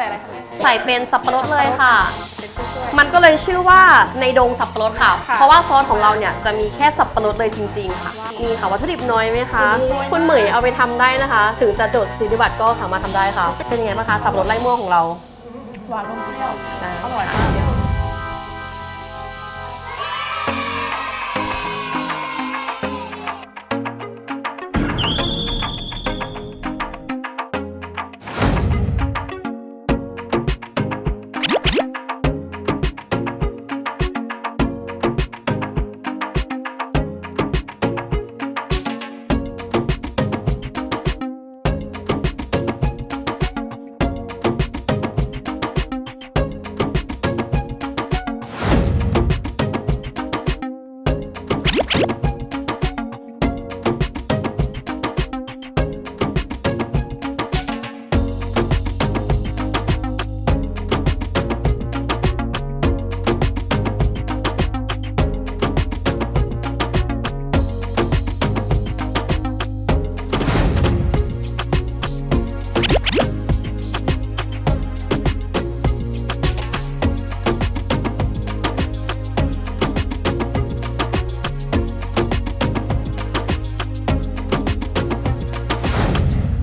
ส่อะไรคะแม่ใส่เป็นสับปะรดเลยค่ะ เป็นผู้ช่วย มันก็เลยชื่อว่าในดงสับปะรดค่ะ ค่ะเพราะว่าซอสของเราเนี่ยจะมีแค่สับปะรดเลยจริง ๆ ค่ะนี่ค่ะวัตถุดิบน้อยไหมคะน้อยมากคุณเหมยเอาไปทำได้นะคะ ถึงจะจดสิทธิบัตรก็สามารถทำได้ค่ะ เป็นยังไงบ้างคะสับปะรดไล่ม่วงของเรา หวานนมเปรี้ยวอ่าอร่อยมาก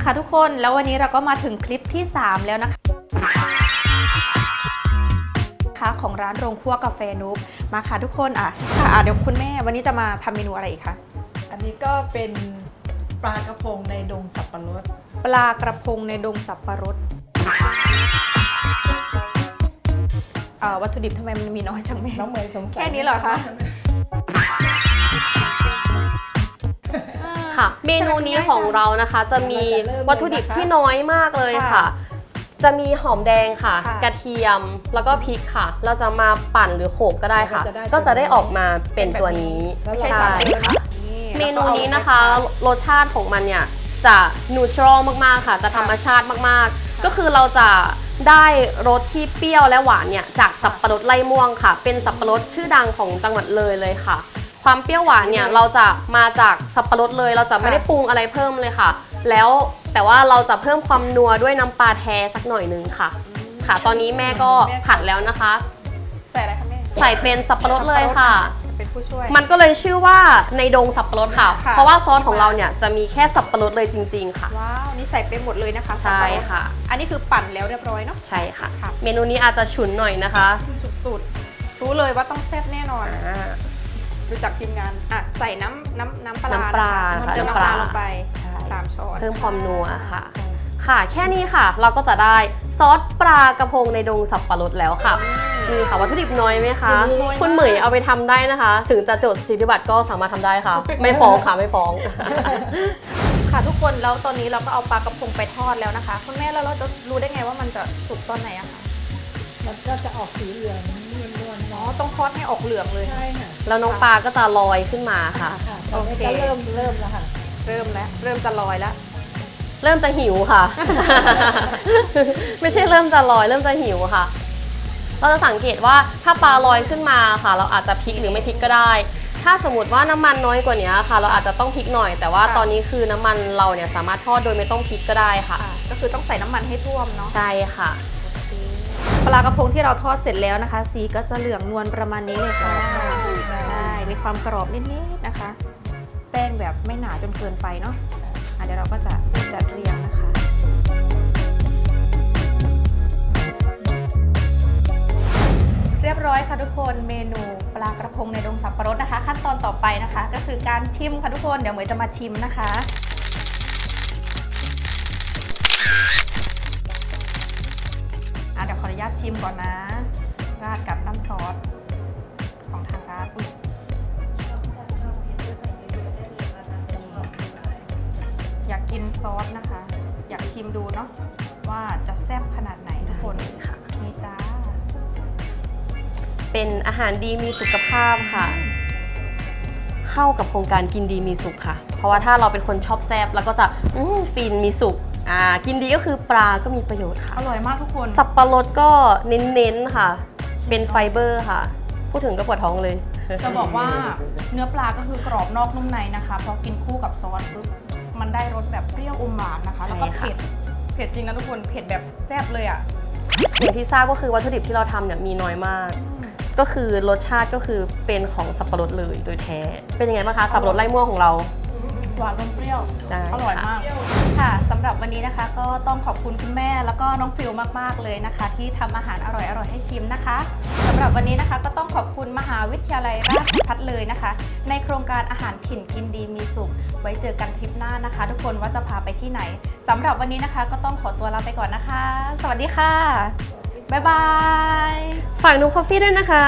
ค่ะทุกคนแล้ววันนี้เราก็มาถึงคลิปที่ 3 แล้วนะคะค่ะของร้านโรงครัวกาแฟนุบมาค่ะทุกคนอะค่ะอะเดี๋ยวคุณแม่วันนี้จะมาทำเมนูอะไรอีกคะอันนี้ก็เป็นปลากระพงในดงสับปะรด ปลากระพงในดงสับปะรดเอ่อวัตถุดิบทำไมมันมีน้อยจังแม่น้องเมย์สงสัยแค่นี้เหรอคะ ค่ะ เมนูนี้ของเรานะคะจะมีวัตถุดิบที่น้อยมากเลยค่ะค่ะจะมีหอมแดงค่ะค่ะ กระเทียมแล้วก็พริกค่ะ เราจะมาปั่นหรือโขลกก็ได้ค่ะก็จะได้ก็จะได้ออกมาเป็นตัวนี้แล้วเราใช่ใส่ไปเลยค่ะนะเมนูนี้นะคะรสชาติของมันเนี่ยจะนูทรัลมากๆค่ะ จะธรรมชาติมากๆ ก็คือเราจะได้รสที่เปรี้ยวและหวานเนี่ยจากสับปะรดไล่ม่วงค่ะ เป็นสับปะรดชื่อดังของจังหวัดเลยเลยค่ะ ความเปรี้ยวหวานเนี่ยเราจะมาจากสับปะรดเลย เราจะไม่ได้ปรุงอะไรเพิ่มเลยค่ะ แล้วแต่ว่าเราจะเพิ่มความนัวด้วยน้ำปลาแท้สักหน่อยนึงค่ะ ค่ะ ตอนนี้แม่ก็ผัดแล้วนะคะ ใส่อะไรคะแม่ใส่เป็นสับปะรดเลยค่ะ เป็นผู้ช่วย มันก็เลยชื่อว่าในดงสับปะรดค่ะ ค่ะ เพราะว่าซอสของเราเนี่ยจะมีแค่สับปะรดเลยจริง ๆ ค่ะ ว้าวนี่ใส่ไปหมดเลยนะคะใช่ค่ะ อันนี้คือปั่นแล้วเรียบร้อยเนาะ ใช่ค่ะ ค่ะ เมนูนี้อาจจะฉุนหน่อยนะคะ สุดๆ รู้เลยว่าต้องแซ่บแน่นอน อ่า ดูจากทีมงานอะใส่น้ำน้ำน้ำปลาน้ำปลานะคะค่ะเติมน้ำน้ำปปลาลาลงไปใช่สามช้อนเพิ่มความนัวค่ะ ค่ะแค่นี้ค่ะ เราก็จะได้ซอสปลากระพงในดงสับปะรดแล้วค่ะนี่ค่ะวัตถุดิบน้อยไหมคะน้อยมากคุณเหมยเอาไปทำได้นะคะ ถึงจะจดสิทธิบัตรก็สามารถทำได้ค่ะ ไม่ฟ้องค่ะไม่ฟ้องค่ะทุกคนแล้วตอนนี้เราก็เอาปลากระพงไปทอดแล้วนะคะ คุณแม่แล้วเราจะรู้ได้ไงว่ามันจะสุกตอนไหนอะคะ มันก็จะออกสีเหลืองนวลๆอ๋อเนาะต้องทอดให้ออกเหลืองเลย ใช่ค่ะแล้วน้องปลาก็จะลอยขึ้นมาค่ะ ค่ะตอนนี้โอเค ก็เริ่มเริ่มแล้วค่ะ เริ่มแล้ว เริ่มจะลอยแล้ว เริ่มจะหิวค่ะ ไม่ใช่เริ่มจะลอย เริ่มจะหิวค่ะ เราจะสังเกตว่าถ้าปลาลอยขึ้นมาค่ะ เราอาจจะพลิกหรือไม่พลิกก็ได้ ถ้าสมมติว่าน้ำมันน้อยกว่านี้ค่ะ เราอาจจะต้องพลิกหน่อย แต่ว่าค่ะ ตอนนี้คือน้ำมันเราเนี่ยสามารถทอดโดยไม่ต้องพลิกก็ได้ค่ะ อะก็คือต้องใส่น้ำมันให้ท่วมเนาะ ใช่ค่ะ ปลากระพงที่เราทอดเสร็จแล้วนะคะ สีก็จะเหลืองนวลประมาณนี้เลยค่ะใช่มีความกรอบนิดๆนะคะ แป้งแบบไม่หนาจนเกินไปเนาะะเดี๋ยวเราก็จะจัดเรียงนะคะเรียบร้อยค่ะทุกคนเมนูปลากระพงในดงสับปะรดนะคะ ขั้นตอนต่อไปนะคะ ก็คือการชิมค่ะทุกคนเดี๋ยวเหมยจะมาชิมนะคะ ญาตชิมก่อนนะ ราดกับน้ำซอสของทางร้านอุ๊ยอยากกินซอสนะคะ อยากชิมดูเนาะว่าจะแซ่บขนาดไหนทุกคนค่ะนี่จ้า เป็นอาหารดีมีสุขภาพค่ะ เข้ากับโครงการกินดีมีสุขค่ะ เพราะว่าถ้าเราเป็นคนชอบแซบแล้วก็จะอืมฟินมีสุข อ่ากินดีก็คือปลาก็มีประโยชน์ค่ะ อร่อยมากทุกคน สับปะรดก็เน้นๆค่ะ เป็นไฟเบอร์ค่ะ พูดถึงก็ปวดท้องเลย จะบอกว่าเนื้อปลาก็คือกรอบนอกนุ่มในนะคะพอกินคู่กับซอสปุ๊บมันได้รสแบบเปรี้ยวอมหวานนะคะ แล้วก็ใช่ค่ะ เผ็ดเผ็ดจริงนะทุกคนเผ็ดแบบแซ่บเลยอะ อย่างที่ทราบก็คือวัตถุดิบที่เราทำเนี่ยมีน้อยมาก ก็คือรสชาติก็คือเป็นของสับปะรดเลยโดยแท้ เป็นยังไงบ้างคะสับปะรดไล่ม่วงของเรา หวานนมเปรี้ยวได้อร่อยค่ะ มาก ค่ะสำหรับวันนี้นะคะ ก็ต้องขอบคุณคุณแม่แล้วก็น้องฟิลมาก ๆ เลยนะคะ ที่ทำอาหารอร่อยๆ ให้ชิมนะคะสำหรับวันนี้นะคะก็ต้องขอบคุณมหาวิทยาลัยราชภัฏเลยนะคะ ในโครงการอาหารถิ่นกินดีมีสุข ไว้เจอกันทริปหน้านะคะ ทุกคนว่าจะพาไปที่ไหนสำหรับวันนี้นะคะก็ต้องขอตัวลาไปก่อนนะคะ สวัสดีค่ะบ๊ายบาย ฝากนูคอฟฟี่ด้วยนะคะ